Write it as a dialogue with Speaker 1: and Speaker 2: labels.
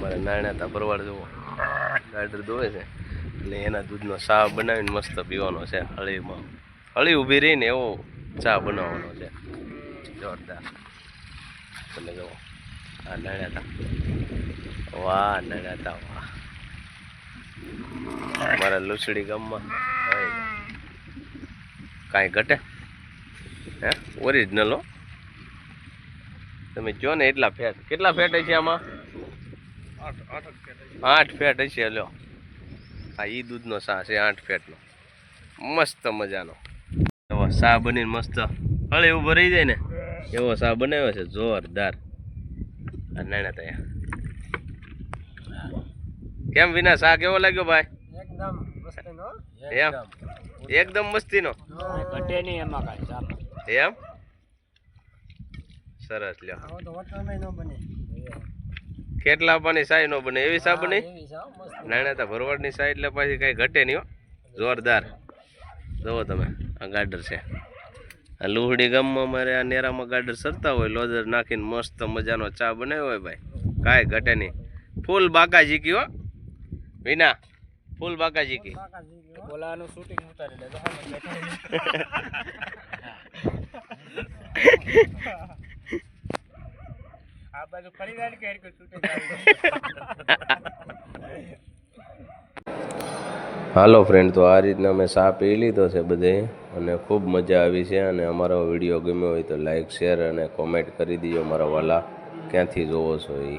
Speaker 1: મારે નાણાતા ભરવાડ જુઓ ગાડર દોવે છે. એટલે એના દૂધનો ચા બનાવીને મસ્ત પીવાનો છે હળીમાં. હળી ઊભી રહીને એવો ચા બનાવવાનો છે. જોરદાર. તમે જુઓ. આ નાણાતા. વાહ નાણાતા, વાહ. મારા લુસડી ગામમાં. કાંઈ ઘટે? હે? ઓરિજિનલ હો. તમે જો ને એટલા ફેટ? કેટલા ફેટ છે આમાં? આઠ ફેટ હશે લ્યો. આ ઈ દૂધનો સા છે આઠ ફેટનો. મસ્ત મજાનો. એવો સા બનીને મસ્ત હળે એવું રહી જાય ને એવો સા બનાવ્યો છે જોરદાર. નાના તયા કેમ વિના સા કેવો લાગ્યો ભાઈ?
Speaker 2: એકદમ મસ્તીનો.
Speaker 1: એમ? એકદમ મસ્તીનો?
Speaker 2: ઘટે નહીં એમાં કાંઈ
Speaker 1: એમ? સરસ લ્યો
Speaker 2: આવો તો હોટલમાં ન બને
Speaker 1: કેટલા પાણી સાય નો બને? એવી સા બને?
Speaker 2: એવી છે હો, મસ્ત.
Speaker 1: નાના તા ભરવાડની સાઈડ એટલે પછી કઈ ઘટે નહીં હો. જોરદાર. જોવો તમે આ ગાડર છે. આ લુહડી ગામમાં અમારે આ નેરામાં ગાડર સરતા હોય લોદર નાખીને મસ્ત મજાનો ચા બનાવ્યો હોય ભાઈ. કાંઈ ઘટે નહીં. ફૂલ બાકા જીકી હો. વિના ફૂલ બાકા જીકી
Speaker 2: શૂટિંગ ઉતારી
Speaker 1: હાલો ફ્રેન્ડ તો આ રીતના મેં ચા પી લીધો છે બધે અને ખૂબ મજા આવી છે અને અમારો વીડિયો ગમ્યો હોય તો લાઈક શેર અને કોમેન્ટ કરી દીજો મારા વાલા. ક્યાંથી જોવો છો એ